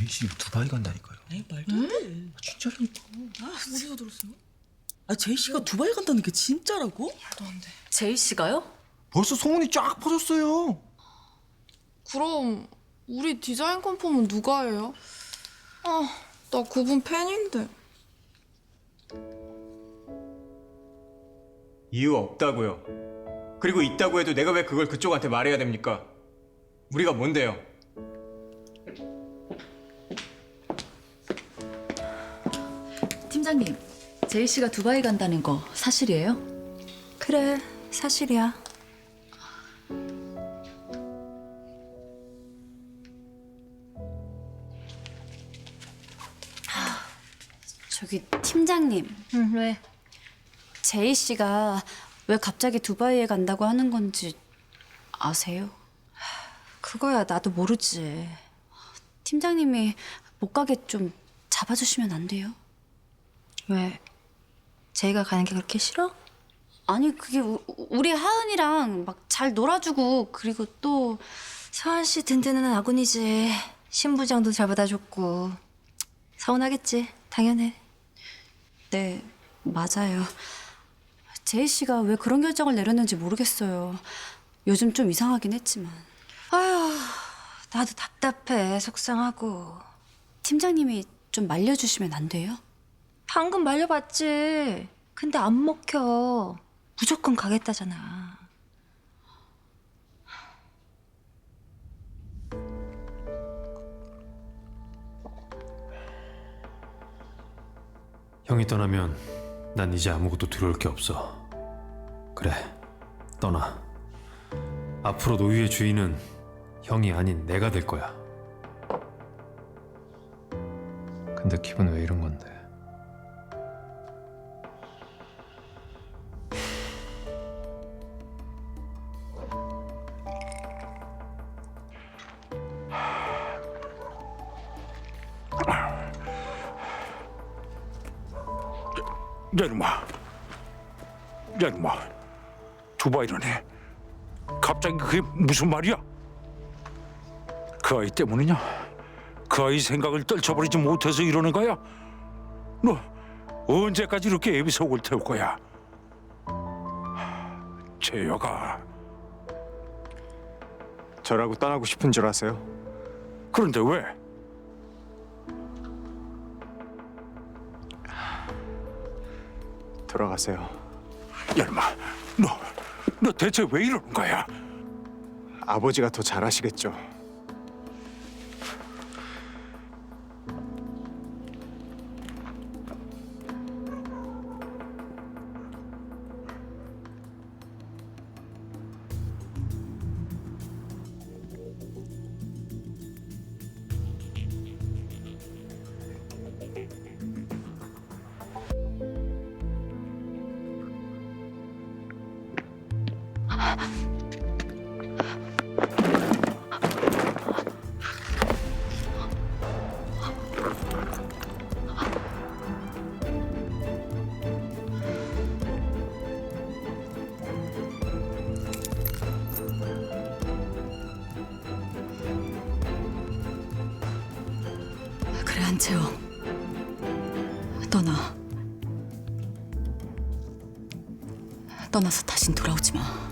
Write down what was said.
제이 씨 두바이 간다니까요. 에이 말도 안 돼. 진짜라니까. 아 어디서 들었어요? 아 제이 씨가 두바이 간다는 게 진짜라고? 제이 씨가요? 벌써 소문이 쫙 퍼졌어요. 그럼 우리 디자인 컨펌은 누가 해요? 아, 나 그분 팬인데. 이유 없다고요. 그리고 있다고 해도 내가 왜 그걸 그쪽한테 말해야 됩니까? 우리가 뭔데요? 팀장님, 제이 씨가 두바이 간다는 거 사실이에요? 그래, 사실이야. 저기 팀장님 응, 왜? 제이 씨가 왜 갑자기 두바이에 간다고 하는 건지 아세요? 그거야 나도 모르지. 팀장님이 못 가게 좀 잡아주시면 안 돼요? 왜? 제이가 가는 게 그렇게 싫어? 아니 그게 우, 우리 하은이랑 막 잘 놀아주고 그리고 또 서한 씨 든든한 아군이지. 신부장도 잘 받아줬고. 서운하겠지, 당연해. 네, 맞아요. 제이 씨가 왜 그런 결정을 내렸는지 모르겠어요. 요즘 좀 이상하긴 했지만. 아휴, 나도 답답해, 속상하고. 팀장님이 좀 말려주시면 안 돼요? 방금 말려봤지. 근데 안 먹혀. 무조건 가겠다잖아. 형이 떠나면 난 이제 아무것도 두려울 게 없어. 그래, 떠나. 앞으로 노유의 주인은 형이 아닌 내가 될 거야. 근데 기분 왜 이런 건데? 야 이놈아. 야 이놈아. 두바이라네. 갑자기 그게 무슨 말이야? 그 아이 때문이냐? 그 아이 생각을 떨쳐버리지 못해서 이러는 거야? 너 언제까지 이렇게 애비 속을 태울 거야? 재혁아. 저라고 떠나고 싶은 줄 아세요? 그런데 왜 돌아가세요. 야 이놈아 너, 너 대체 왜 이러는 거야 아버지가 더 잘하시겠죠. 그래 안채호 떠나. 떠나서 다신 돌아오지 마